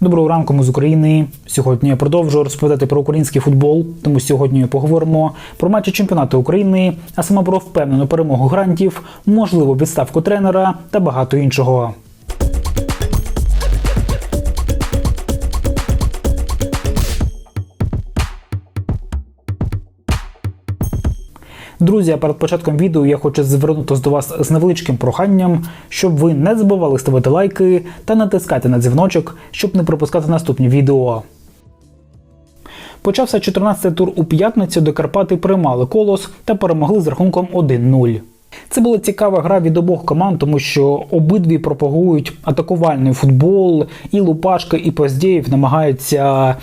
Доброго ранку, ми з України. Сьогодні я продовжую розповідати про український футбол. Тому сьогодні поговоримо про матчі чемпіонату України, а саме про впевнену перемогу грантів, можливу відставку тренера та багато іншого. Друзі, перед початком відео я хочу звернутися до вас з невеличким проханням, щоб ви не забували ставити лайки та натискати на дзвіночок, щоб не пропускати наступні відео. Почався 14-й тур у п'ятницю, де Карпати приймали колос та перемогли з рахунком 1-0. Це була цікава гра від обох команд, тому що обидві пропагують атакувальний футбол, і Лупашка, і Поздєєв намагаються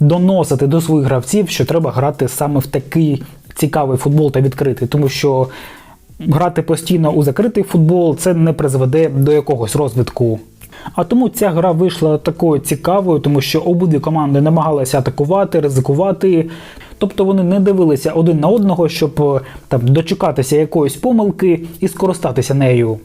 доносити до своїх гравців, що треба грати саме в такий цікавий футбол та відкритий, тому що грати постійно у закритий футбол це не призведе до якогось розвитку. А тому ця гра вийшла такою цікавою, тому що обидві команди намагалися атакувати, ризикувати. Тобто вони не дивилися один на одного, щоб там дочекатися якоїсь помилки і скористатися нею.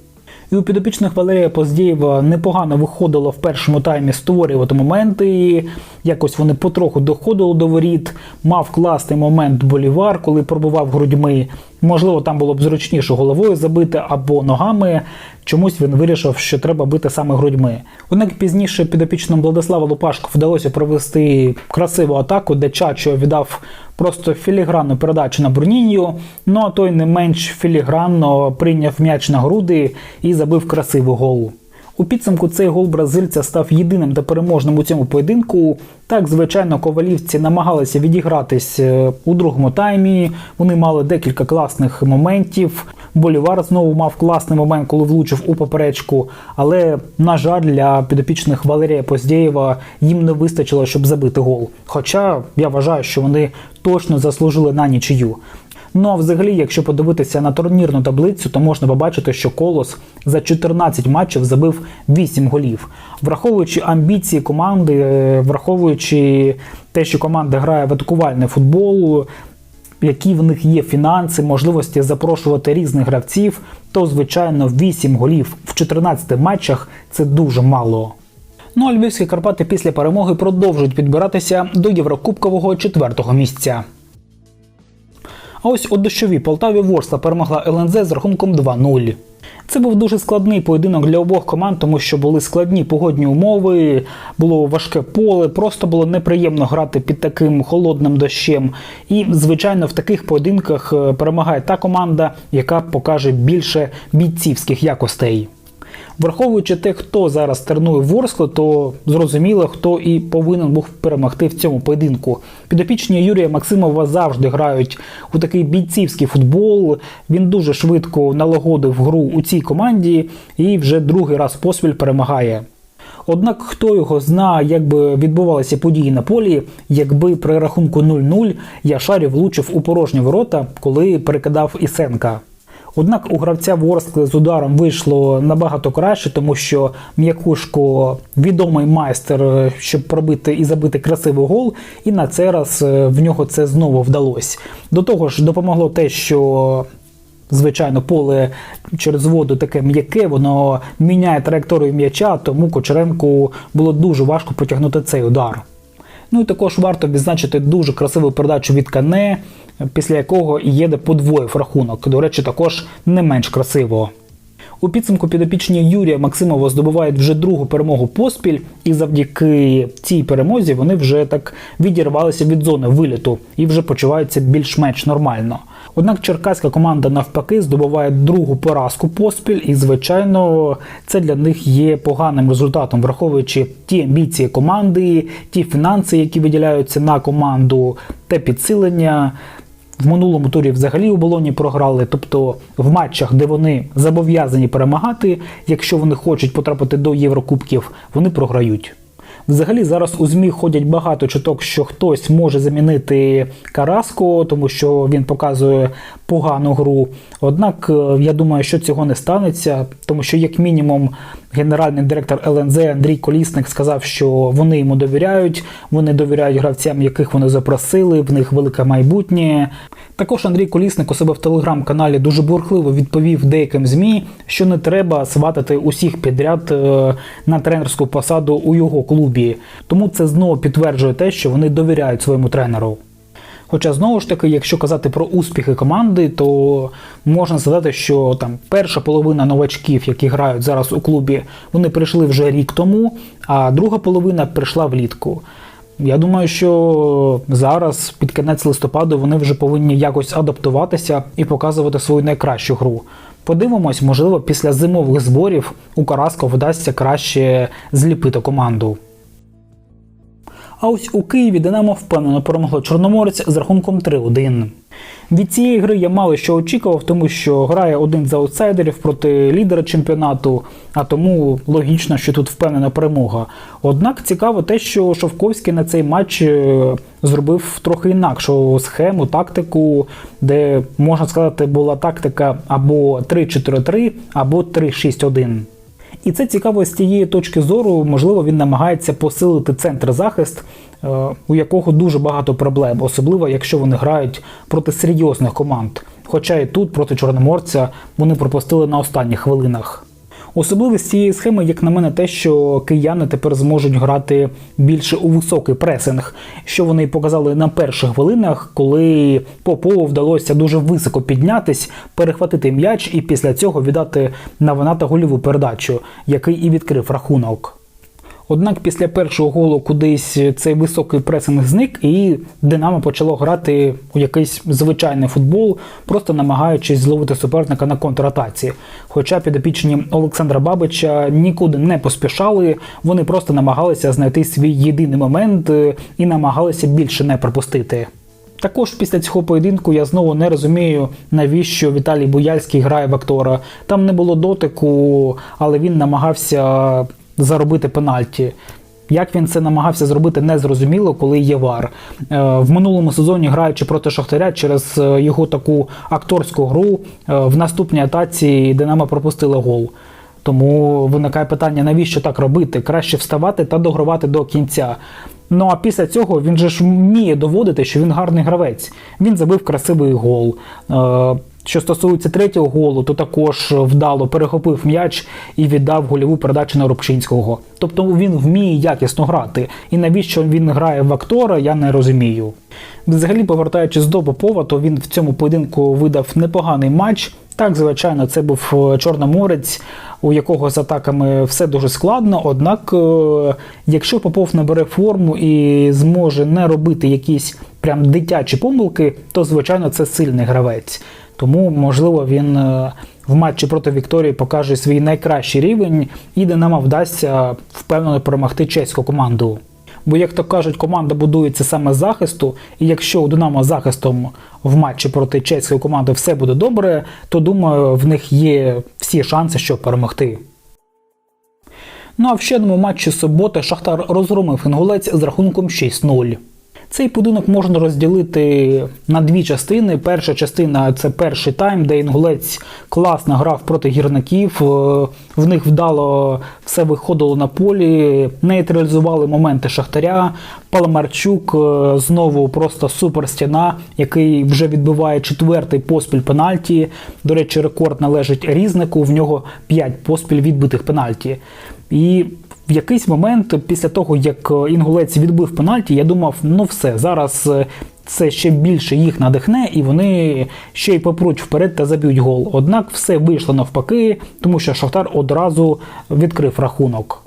І у підопічних Валерія Поздєєва непогано виходило в першому таймі створювати моменти. Якось вони потроху доходили до воріт. Мав класний момент Болівар, коли пробував грудьми. Можливо, там було б зручніше головою забити або ногами. Чомусь він вирішив, що треба бити саме грудьми. Однак пізніше підопічному Владислава Лупашку вдалося провести красиву атаку, де Чачо віддав просто філігранну передачу на Бурнінію. Ну а той не менш філігранно прийняв м'яч на груди і забив красивий гол. У підсумку цей гол бразильця став єдиним та переможним у цьому поєдинку. Так, звичайно, ковалівці намагалися відігратись е, у другому таймі. Вони мали декілька класних моментів. Болівар знову мав класний момент, коли влучив у поперечку. Але, на жаль, для підопічних Валерія Поздєєва їм не вистачило, щоб забити гол. Хоча я вважаю, що вони точно заслужили на нічию. Ну а взагалі, якщо подивитися на турнірну таблицю, то можна побачити, що Колос за 14 матчів забив 8 голів. Враховуючи амбіції команди, е, враховуючи те, що команда грає в атакувальний футбол, які в них є фінанси, можливості запрошувати різних гравців, то звичайно 8 голів в 14 матчах це дуже мало. Ну а львівські Карпати після перемоги продовжують підбиратися до Єврокубкового четвертого місця. А ось у дощовій Полтаві Ворсла перемогла ЛНЗ з рахунком 2-0. Це був дуже складний поєдинок для обох команд, тому що були складні погодні умови, було важке поле, просто було неприємно грати під таким холодним дощем. І, звичайно, в таких поєдинках е, перемагає та команда, яка покаже більше бійцівських якостей. Враховуючи те, хто зараз тренує Ворскло, то зрозуміло, хто і повинен був перемогти в цьому поєдинку. Підопічні Юрія Максимова завжди грають у такий бійцівський футбол. Він дуже швидко налагодив гру у цій команді і вже другий раз поспіль перемагає. Однак хто його знає, як би відбувалися події на полі, якби при рахунку 0-0 Яшарів влучив у порожні ворота, коли перекидав Ісенка. Однак у гравця Ворскли з ударом вийшло набагато краще, тому що М'якушко відомий майстер, е, щоб пробити і забити красивий гол, і на цей раз е, в нього це знову вдалося. До того ж, допомогло те, що. Звичайно, поле через воду таке м'яке, воно міняє траєкторію м'яча, тому Кочеренку було дуже важко потягнути цей удар. Ну і також варто відзначити дуже красиву передачу від Кане, після якого Єде подвоїв рахунок. До речі, також не менш красиво. У підсумку підопічні Юрія Максимова здобувають вже другу перемогу поспіль, і завдяки цій перемозі вони вже так відірвалися від зони виліту і вже почуваються більш-менш нормально. Однак черкаська команда навпаки здобуває другу поразку поспіль, і звичайно, це для них є поганим результатом, враховуючи ті амбіції команди, ті фінанси, які виділяються на команду, те підсилення. В минулому турі взагалі у болоні програли, тобто в матчах, де вони зобов'язані перемагати, якщо вони хочуть потрапити до Єврокубків, вони програють. Взагалі зараз у ЗМІ ходять багато чуток, що хтось може замінити Караско, тому що він показує погану гру. Однак е, я думаю, що цього не станеться, тому що, як мінімум, генеральний директор ЛНЗ Андрій Колісник сказав, що вони йому довіряють, вони довіряють гравцям, яких вони запросили, в них велике майбутнє. Також Андрій Колісник у себе в телеграм-каналі дуже бурхливо відповів деяким змі, що не треба сватати усіх підряд е, на тренерську посаду у його клубі. Тому це знову підтверджує те, що вони довіряють своєму тренеру. Хоча знову ж таки, якщо казати про успіхи команди, то можна сказати, що там перша половина новачків, які грають зараз у клубі, вони прийшли вже рік тому, а друга половина прийшла влітку. Я думаю, що зараз під кінець листопаду вони вже повинні якось адаптуватися і показувати свою найкращу гру. Подивимось, можливо, після зимових зборів у Караско вдасться краще зліпити команду. А ось у Києві Динамо впевнено перемогло Чорноморець з рахунком 3-1. Від цієї гри я мало що очікував, тому що грає один з аутсайдерів проти лідера чемпіонату, а тому логічно, що тут впевнена перемога. Однак цікаво те, що Шовковський на цей матч е, зробив трохи інакшу схему, тактику, де можна сказати, була тактика або 3-4-3, або 3-6-1. І це цікаво з тієї точки зору, можливо, він намагається посилити центр захист, е, у якого дуже багато проблем, особливо якщо вони грають проти серйозних команд. Хоча і тут проти Чорноморця вони пропустили на останніх хвилинах. Особливість цієї схеми, як на мене, те, що кияни тепер зможуть грати більше у високий пресинг, що вони й показали на перших хвилинах, коли Попову вдалося дуже високо піднятись, перехватити м'яч і після цього віддати на Ваната гольову передачу, який і відкрив рахунок. Однак після першого голу кудись цей високий пресинг зник, і Динамо почало грати у якийсь звичайний футбол, просто намагаючись зловити суперника на контратаці. Хоча підопічні Олександра Бабича нікуди не поспішали, вони просто намагалися знайти свій єдиний момент е, і намагалися більше не пропустити. Також після цього поєдинку я знову не розумію, навіщо Віталій Буяльський грає в актора. Там не було дотику, але він намагався заробити пенальті. Як він це намагався зробити, незрозуміло, коли є вар. Е, В минулому сезоні, граючи проти Шахтаря через е, його таку акторську гру, е, в наступній атаці Динамо пропустили гол. Тому виникає питання, навіщо так робити? Краще вставати та догравати до кінця. Ну а після цього він же ж вміє доводити, що він гарний гравець. Він забив красивий гол. Що стосується третього голу, то також вдало перехопив м'яч і віддав гольову передачу на Рубчинського. Тобто він вміє якісно грати. І навіщо він грає в актора, я не розумію. Взагалі, повертаючись до Попова, то він в цьому поєдинку видав непоганий матч. Так, звичайно, це був е, Чорноморець, у якого з атаками все дуже складно. Однак, е, якщо Попов набере форму і зможе не робити якісь прям дитячі помилки, то звичайно це сильний гравець. Тому, можливо, він е, в матчі проти Вікторії покаже свій найкращий рівень, і Динамо вдасться впевнено перемогти чеську команду. Бо, як то кажуть, команда будується саме захисту, і якщо у Динамо захистом в матчі проти чеської команди все буде добре, то думаю, в них є всі шанси, щоб перемогти. Ну а в ще одному матчі суботи Шахтар розгромив інгулець з рахунком 6-0. Цей поєдинок можна розділити на дві частини. Перша частина це перший тайм, де інгулець класно грав проти гірників. Е, В них вдало все виходило на полі, нейтралізували моменти Шахтаря. Паламарчук е, знову просто супер стіна, який вже відбиває четвертий поспіль пенальті. До речі, рекорд належить різнику. В нього 5 поспіль відбитих пенальті. І в якийсь момент, після того, як інгулець відбив пенальті, я думав, ну все, зараз е, це ще більше їх надихне, і вони ще й попруть вперед та заб'ють гол. Однак все вийшло навпаки, тому що Шахтар одразу відкрив рахунок.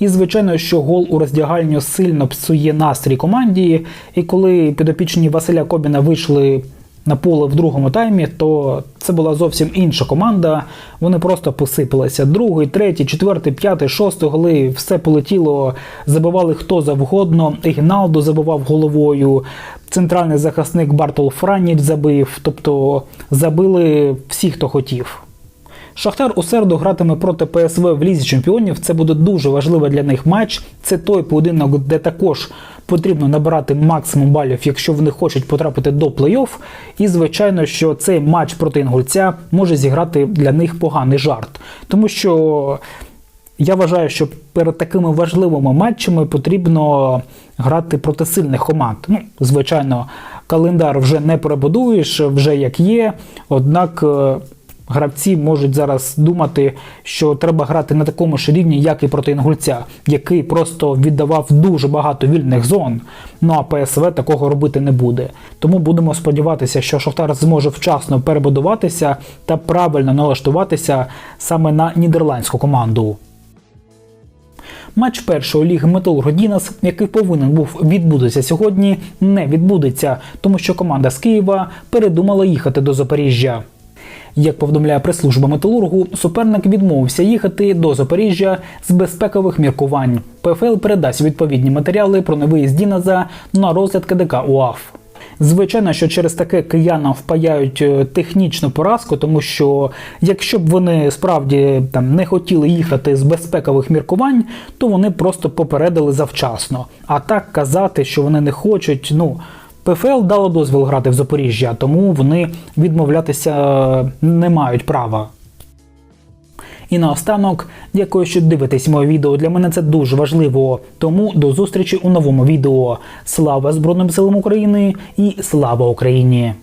І, звичайно, що гол у роздягальню сильно псує настрій команді. І коли підопічні Василя Кобіна вийшли на поле в другому таймі, то це була зовсім інша команда. Вони просто посипалися. Другий, третій, четвертий, п'ятий, шостий голи, все полетіло, забивали хто завгодно. Ігналдо забивав головою. Центральний захисник Бартол Франіч забив, тобто забили всі, хто хотів. Шахтар у середу гратиме проти ПСВ в Лізі Чемпіонів. Це буде дуже важливий для них матч. Це той поєдинок, де також потрібно набирати максимум балів, якщо вони хочуть потрапити до плей-офф. І звичайно, що цей матч проти інгульця може зіграти для них поганий жарт, тому що. Я вважаю, що перед такими важливими матчами потрібно грати проти сильних команд. Ну, звичайно, календар вже не перебудуєш, вже як є. Однак е, гравці можуть зараз думати, що треба грати на такому ж рівні, як і проти інгульця, який просто віддавав дуже багато вільних зон. Ну а ПСВ такого робити не буде. Тому будемо сподіватися, що Шахтар зможе вчасно перебудуватися та правильно налаштуватися саме на нідерландську команду. Матч першої ліги Металург Дінас, який повинен був відбутися сьогодні, не відбудеться, тому що команда з Києва передумала їхати до Запоріжжя. Як повідомляє прес-служба металургу, суперник відмовився їхати до Запоріжжя з безпекових міркувань. ПФЛ передасть відповідні матеріали про невиїзд Діназа на розгляд КДК УАФ. Звичайно, що через таке киянам впаяють е, технічну поразку, тому що якщо б вони справді там не хотіли їхати з безпекових міркувань, то вони просто попередили завчасно. А так казати, що вони не хочуть, ну. ПФЛ дало дозвіл грати в Запоріжжя, тому вони відмовлятися е, не мають права. І наостанок, дякую, що дивитесь моє відео. Для мене це дуже важливо. Тому до зустрічі у новому відео. Слава Збройним силам України і слава Україні!